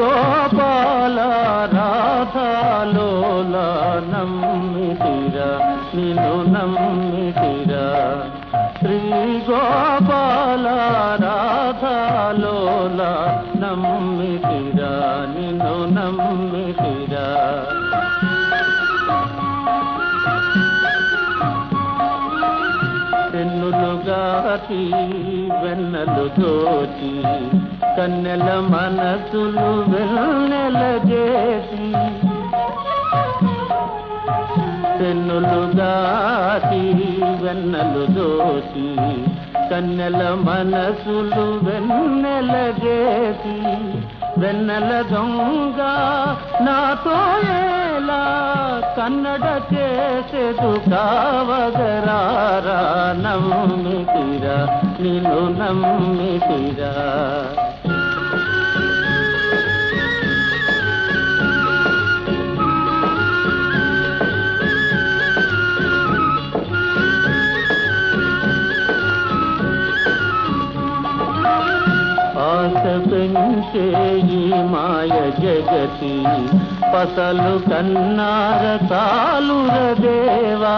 గోపాల రాధాలో నమ్మితిరా నిన్ను నమ్మితిరా. శ్రీ గోపాల రాధాలో నమ్మితిరా నమ్మితిరా. పెన్నులుగాటి వెన్నలు దోచి కన్నెల మనసులు వెన్నెల చేసి పెన్నులుగాటి వెన్నలు దోచి కన్నెల మనసులు వెన్నెల చేసి వెన్నెల దొంగ నాతో ఎలా కన్నడ చేసేదు కావగరారా నమ్మితిరా నిన్ను నమ్మితిరా ఆశ పెంచే ఈ మాయ జగతి పసలు కన్నార తాలుర దేవా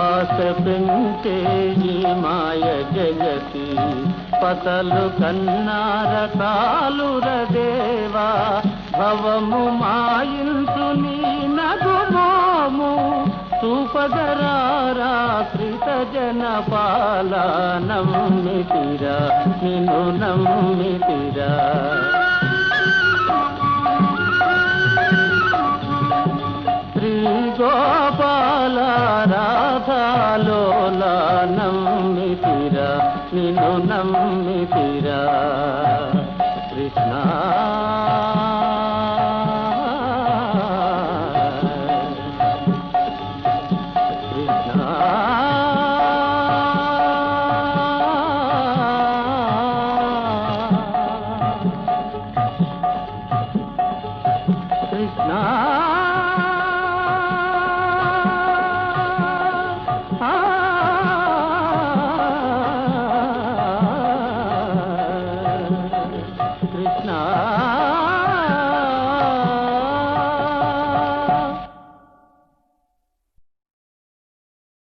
ఆశ పెంచే ఈ మాయ జగతి పసలు కన్నార తాలుర దేవా భవము మాయించు చూపగరారా కృత జన పాల నమ్మితిరా నిన్ను నమ్మితిరా. శ్రీ గోపాల రాధాలోల నమ్మితిరా నిన్ను నమ్మితిరా.